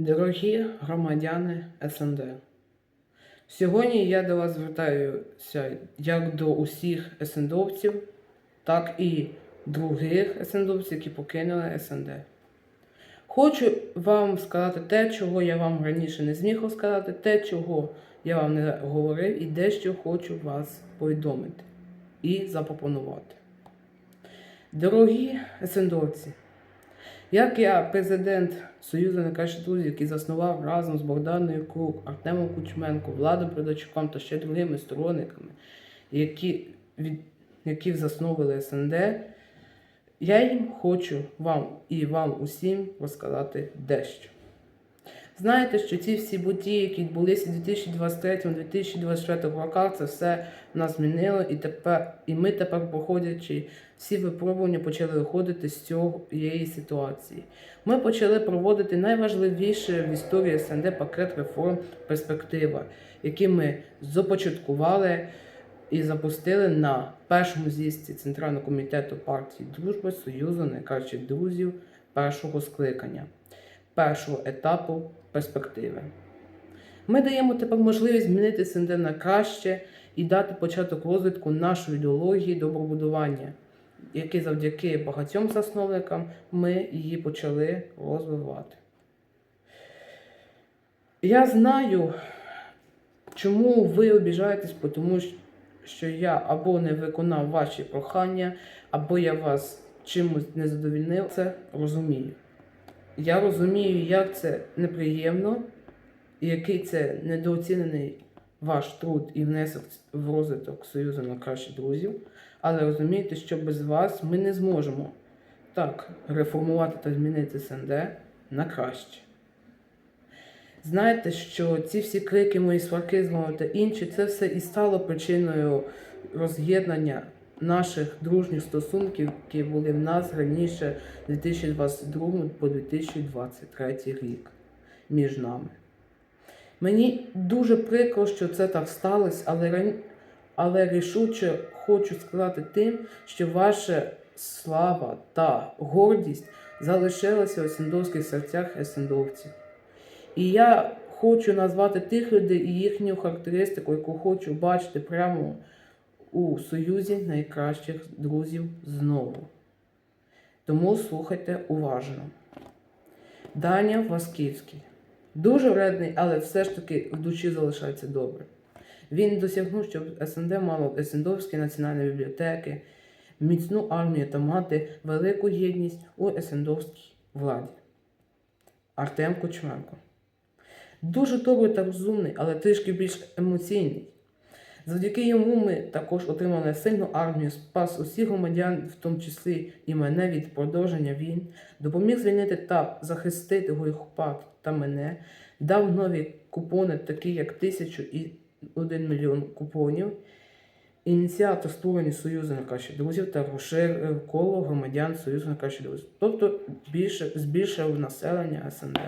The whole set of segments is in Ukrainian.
Дорогі громадяни СНД, сьогодні я до вас звертаюся як до усіх СНДовців, так і других СНДовців, які покинули СНД. Хочу вам сказати те, чого я вам раніше не зміг розказати, те, чого я вам не говорив, і дещо хочу вас повідомити і запропонувати. Дорогі СНДовці, як я, президент Союзу найкращих друзів, який заснував разом з Богданою Крук, Артемом Кучменко, Владом Придачуком та ще другими сторонниками, які, від, які засновували СНД, я їм хочу вам і вам усім розказати дещо. Знаєте, що ці всі події, які відбулися у 2023-2024 роках, це все нас змінило, і тепер, і ми тепер, проходячи всі випробування, почали виходити з цієї ситуації. Ми почали проводити найважливіше в історії СНД пакет реформ перспектива, який ми започаткували і запустили на першому з'їзді Центрального комітету партії Дружби Союзу найкращих друзів першого скликання, першого етапу перспективи. Ми даємо тепер можливість змінити СНД на краще і дати початок розвитку нашої ідеології добробудування, який завдяки багатьом засновникам ми її почали розвивати. Я знаю, чому ви обіжаєтесь, тому що я або не виконав ваші прохання, або я вас чимось не задовільнив, це розумію. Я розумію, як це неприємно, який це недооцінений ваш труд і внесок в розвиток Союзу на кращих друзів. Але розумійте, що без вас ми не зможемо так реформувати та змінити СНД на краще. Знаєте, що ці всі крики, мої сварки з та інші, це все і стало причиною роз'єднання наших дружніх стосунків, які були в нас раніше 2022 по 2023 рік між нами. Мені дуже прикро, що це так сталося, але, але рішуче хочу сказати тим, що ваша слава та гордість залишилася у сендовських серцях есендовців. І я хочу назвати тих людей і їхню характеристику, яку хочу бачити прямо у союзі найкращих друзів знову. Тому слухайте уважно. Даня Васківський. Дуже вредний, але все ж таки в душі залишається добре. Він досягнув, щоб СНД мало СНДовські національні бібліотеки, міцну армію та мати велику єдність у СНДовській владі. Артем Кучменко. Дуже добрий та розумний, але трішки більш емоційний. Завдяки йому ми також отримали сильну армію, спас усіх громадян, в тому числі і мене від продовження війн, допоміг звільнити та захистити Гойхопат та мене, дав нові купони, такі як тисячу і один мільйон купонів, ініціатор створення Союзу на кращих друзів та розширив коло громадян Союзу на кращих друзів. Тобто більше, збільшив населення СНД.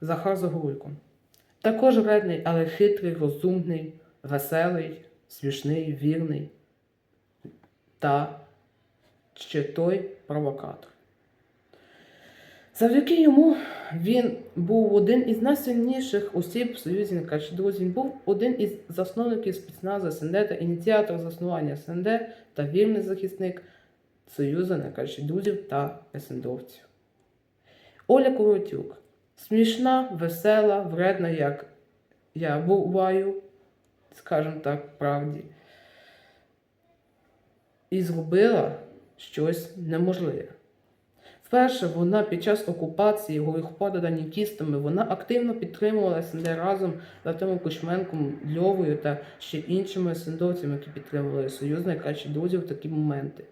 Захар Загоруйко. Також вредний, але хитрий, розумний, веселий, смішний, вірний та ще той провокатор. Завдяки йому він був один із найсильніших осіб в Союзі найкращих друзів. Він був один із засновників спецназу СНД та ініціатор заснування СНД та вірний захисник Союзу найкращих друзів та СНДовців. Оля Коротюк. Смішна, весела, вредна, як я буваю, скажімо так, правді. І зробила щось неможливе. Вперше вона під час окупації Горіхопада данікістами вона активно підтримувала СНД разом з Артемом Кучменком, Льовою та ще іншими сендовцями, які підтримували Союз найкращих друзів в такі моменти.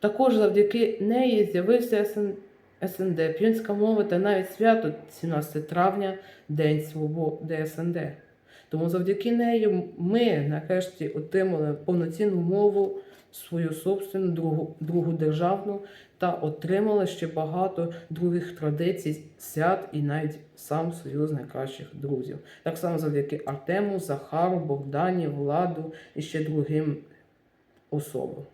Також завдяки неї з'явився СН... СНД, п'юнська мова та навіть свято 17 травня, День Свободи СНД. Тому завдяки неї ми нарешті отримали повноцінну мову, свою собственну другу, другу державну та отримали ще багато других традицій, свят і навіть сам Союз найкращих друзів. Так само завдяки Артему, Захару, Богдані, Владу і ще другим особам.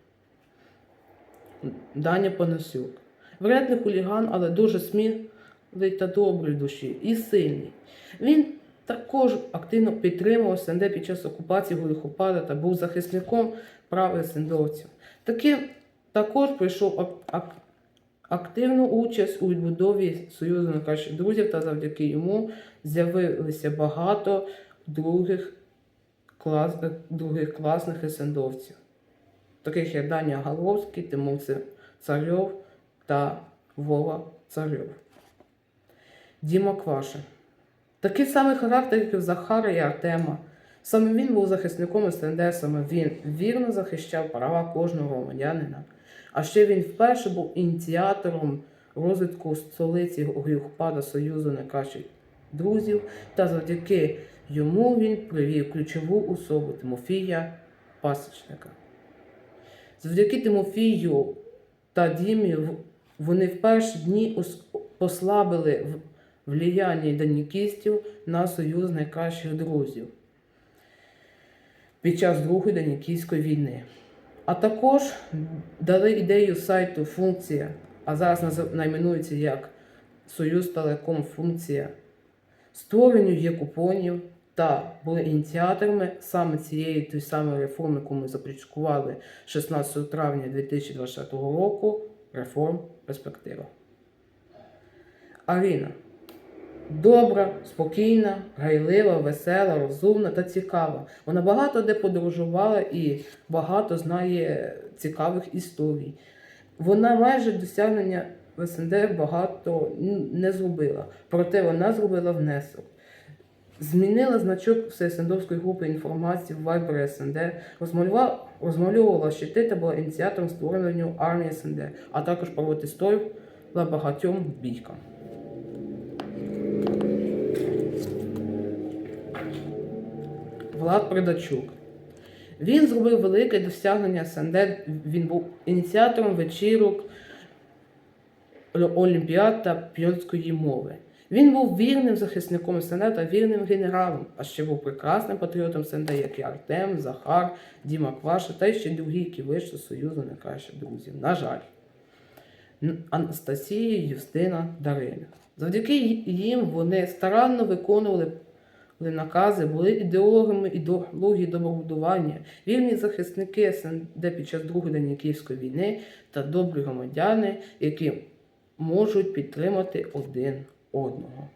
Даня Панасюк. Вредний хуліган, але дуже смілий та добрий душі і сильний. Він також активно підтримував СНД під час окупації Горіхопада та був захисником прав сендовців. Таким також прийшов ак- ак- активну участь у відбудові Союзу найкращих друзів, та завдяки йому з'явилися багато других, клас, других класних есендовців, таких як Даня Галовський, Тимон Царьов та Вова Царьов. Діма Кваша. Такий самий характер, як і в Захара і Артема. Саме він був захисником СНД, саме він вірно захищав права кожного громадянина. А ще він вперше був ініціатором розвитку столиці Горіхопада Союзу найкращих друзів, та завдяки йому він привів ключову особу Тимофія Пасічника. Завдяки Тимофію та Дімі вони в перші дні послабили в- влияння данікістів на союз найкращих друзів під час Другої Данікійської війни. А також дали ідею сайту функція, а зараз найменується як Союз Телеком функція, створенню є купонів та були ініціаторами саме цієї той самої реформи, яку ми започаткували 16 травня 2024 року. Реформ перспектива. Аріна. Добра, спокійна, грайлива, весела, розумна та цікава. Вона багато де подорожувала і багато знає цікавих історій. Вона майже досягнення в СНД багато не зробила, проте вона зробила внесок. Змінила значок Всесендовської групи інформації в Viber СНД, розмальовувала щити та була ініціатором створення армії СНД, а також протистояла багатьом бійкам. Влад Придачук. Він зробив велике досягнення СНД. Він був ініціатором вечірок Олімпіад та піонської мови. Він був вірним захисником СНД та вірним генералом, а ще був прекрасним патріотом СНД, як і Артем, Захар, Діма Кваша та ще другі, які вийшли з Союзу найкращих друзів. На жаль. Анастасія, Юстина, Дарина. Завдяки їм вони старанно виконували накази, були ідеологами ідеології добробудування, вірні захисники СНД під час Другої Даніківської війни та добрі громадяни, які можуть підтримати один одного.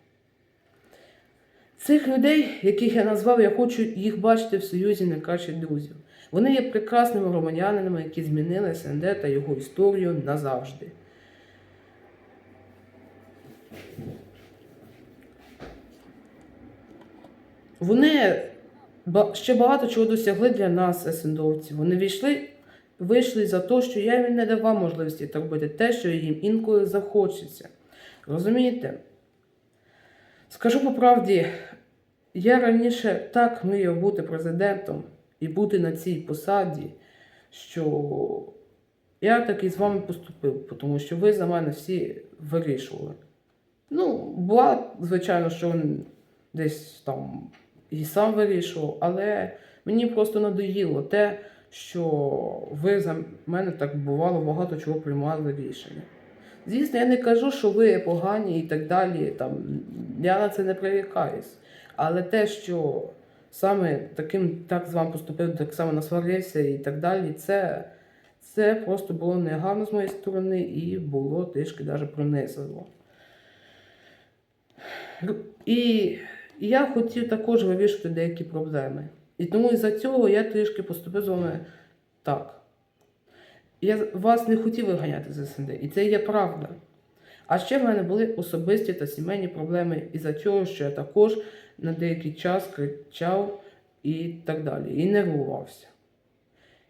Цих людей, яких я назвав, я хочу їх бачити в Союзі найкращих друзів. Вони є прекрасними громадянинами, які змінили СНД та його історію назавжди. Вони ще багато чого досягли для нас, СНДовців. Вони війшли, вийшли за те, що я їм не давав можливості так робити те, що їм інколи захочеться. Розумієте? Скажу по правді, я раніше так мріяв бути президентом і бути на цій посаді, що я так і з вами поступив, тому що ви за мене всі вирішували. Ну, була, звичайно, що він десь там і сам вирішував, але мені просто надоїло те, що ви за мене так бувало багато чого приймали рішення. Звісно, я не кажу, що ви погані і так далі. Там, я на це не прирікаюсь. Але те, що саме таким так з вами поступив, так само насварився і так далі, це, це просто було негарно з моєї сторони і було трішки навіть принизливо. І я хотів також вирішити деякі проблеми. І тому із-за цього я трішки поступив з вами так. Я вас не хотів виганяти з СНД, і це є правда. А ще в мене були особисті та сімейні проблеми із-за цього, що я також на деякий час кричав і так далі, і нервувався.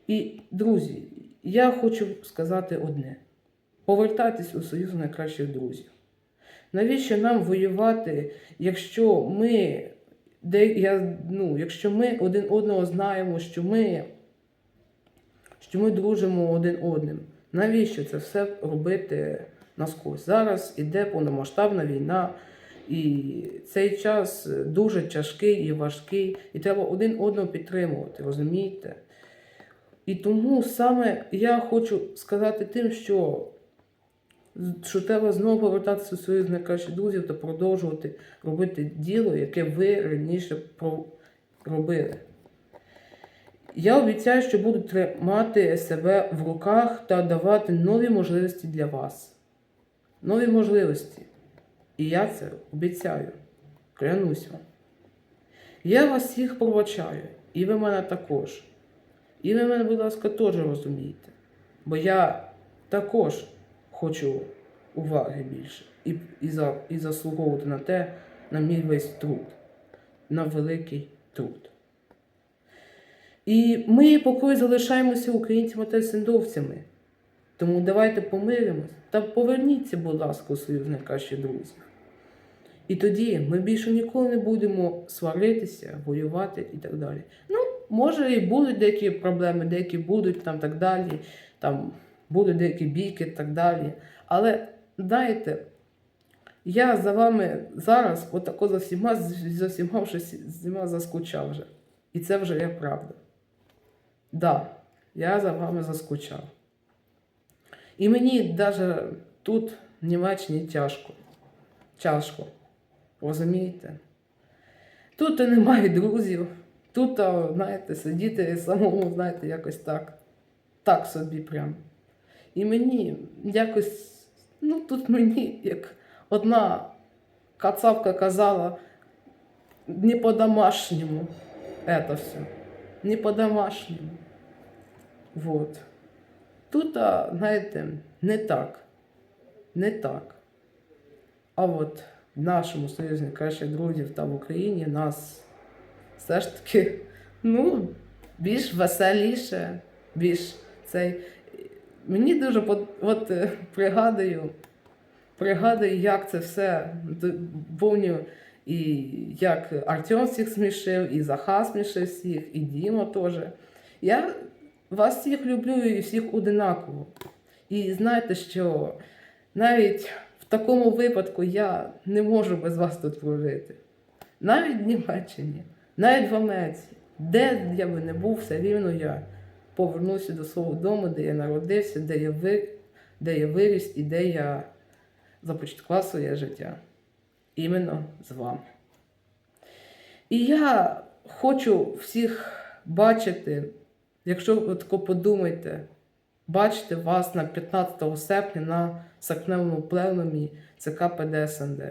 І, друзі, я хочу сказати одне: повертайтесь у Союз найкращих друзів. Навіщо нам воювати, якщо ми, де, я, ну, якщо ми один одного знаємо, що ми, що ми дружимо один одним? Навіщо це все робити наскось? Зараз іде повномасштабна війна, і цей час дуже тяжкий і важкий, і треба один одного підтримувати, розумієте? І тому саме я хочу сказати тим, що що треба знову повертатися до своїх найкращих друзів та продовжувати робити діло, яке ви раніше робили. Я обіцяю, що буду тримати себе в руках та давати нові можливості для вас. Нові можливості. І я це обіцяю. Клянусь вам. Я вас всіх пробачаю, і ви мене також. І ви мене, будь ласка, теж розумієте. Бо я також хочу уваги більше і, і, за, і заслуговувати на те, на мій весь труд, на великий труд. І ми поки залишаємося українцями та сендовцями. Тому давайте помиримось та поверніться, будь ласка, у своїх найкращих друзів. І тоді ми більше ніколи не будемо сваритися, воювати і так далі. Ну, може, і будуть деякі проблеми, деякі будуть там так далі, там будуть деякі бійки і так далі. Але знаєте, я за вами зараз, отако за всіма, за всіма всіма заскучав вже. І це вже є правда. Да, я за вами заскучав. І мені навіть тут в Німеччині тяжко. Тяжко. Розумієте? Тут немає друзів. Тут, знаєте, сидіти самому, знаєте, якось так. Так собі прям. І мені якось, ну тут мені, як одна кацавка казала, не по-домашньому это все. Не по-домашньому. Вот. Тут, знаєте, не так. Не так. А от в нашому союзі кращих друзів та в Україні нас все ж таки ну, більш веселіше, більш цей. Мені дуже под- от, е, пригадую, пригадую, як це все помню, і як Артем всіх смішив, і Заха смішив всіх, і Діма теж. Я вас всіх люблю і всіх одинаково. І знаєте, що навіть в такому випадку я не можу без вас тут прожити. Навіть в Німеччині, навіть в Америці, де я би не був, все рівно я повернуся до свого дому, де я народився, де я, ви, де я виріс і де я започаткував своє життя. Іменно з вами. І я хочу всіх бачити, якщо ви тако подумаєте, бачити вас на 15 серпня на серпневому пленумі ЦК ПДСНД.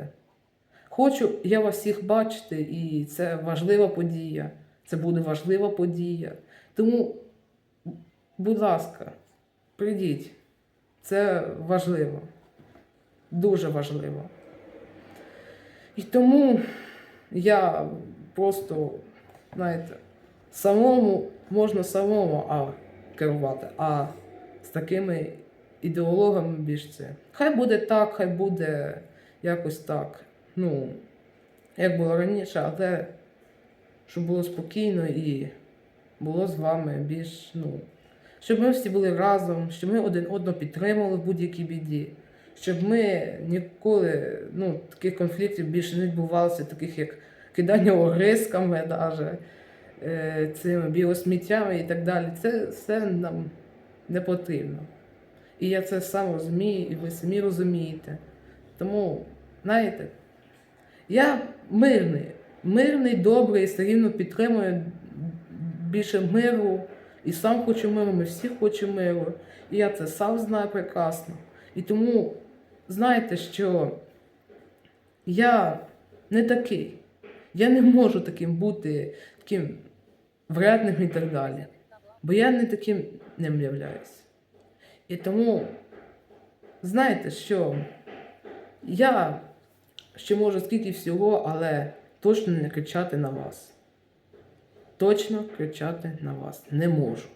Хочу я вас всіх бачити, і це важлива подія. Це буде важлива подія. Тому, будь ласка, прийдіть. Це важливо. Дуже важливо. І тому я просто, знаєте, самому можна самому а, керувати, а з такими ідеологами більш це. Хай буде так, хай буде якось так. Ну, як було раніше, але щоб було спокійно і було з вами більш, ну, щоб ми всі були разом, щоб ми один одного підтримували в будь-якій біді, щоб ми ніколи ну, таких конфліктів більше не відбувалося, таких як кидання огризками, даже, е, цими біосміттями і так далі. Це все нам не потрібно. І я це сам розумію, і ви самі розумієте. Тому, знаєте, я мирний, мирний, добрий, все рівно підтримую більше миру. І сам хочу миру, ми всі хочемо миру. І я це сам знаю прекрасно. І тому знаєте, що я не такий. Я не можу таким бути, таким вредним і так далі. Бо я не таким ним являюсь. І тому, знаєте, що я ще можу скільки всього, але точно не кричати на вас. Точно кричати на вас не можу.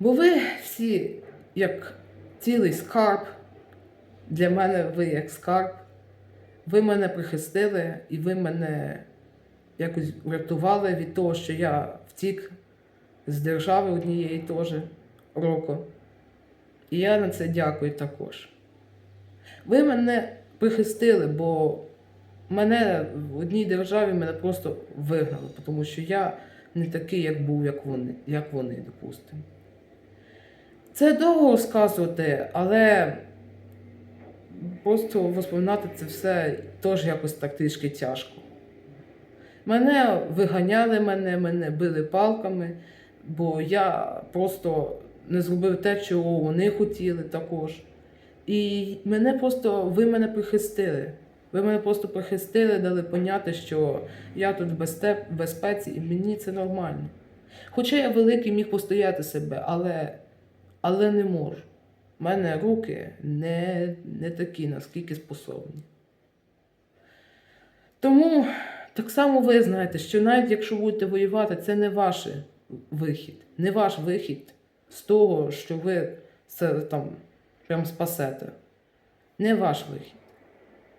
Бо ви всі як цілий скарб, для мене ви як скарб, ви мене прихистили і ви мене якось врятували від того, що я втік з держави однієї теж року. І я на це дякую також. Ви мене прихистили, бо мене в одній державі мене просто вигнали, тому що я не такий, як був, як вони, як вони, допустимо. Це довго розказувати, але просто воспоминати це все теж якось так трішки тяжко. Мене виганяли мене, мене били палками, бо я просто не зробив те, чого вони хотіли також. І мене просто, ви мене прихистили. Ви мене просто прихистили, дали поняти, що я тут в безпеці і мені це нормально. Хоча я великий міг постояти себе, але, але не можу. У мене руки не, не такі, наскільки способні. Тому так само ви знаєте, що навіть якщо будете воювати, це не ваш вихід, не ваш вихід з того, що ви це там прям спасете. Не ваш вихід.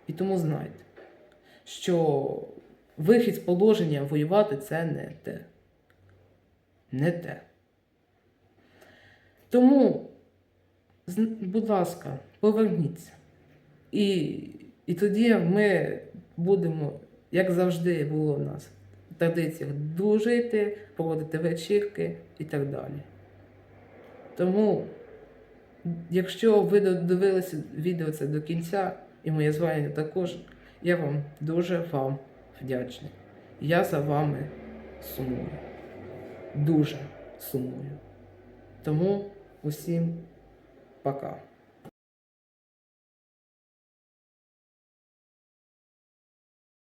І тому знайте, що вихід з положення воювати це не те. Не те. Тому, будь ласка, поверніться. І, і тоді ми будемо, як завжди було в нас, в традиціях дружити, проводити вечірки і так далі. Тому, якщо ви додивилися відео це до кінця, і моє звання також, я вам дуже вам вдячний. Я за вами сумую. Дуже сумую. Тому усім пока.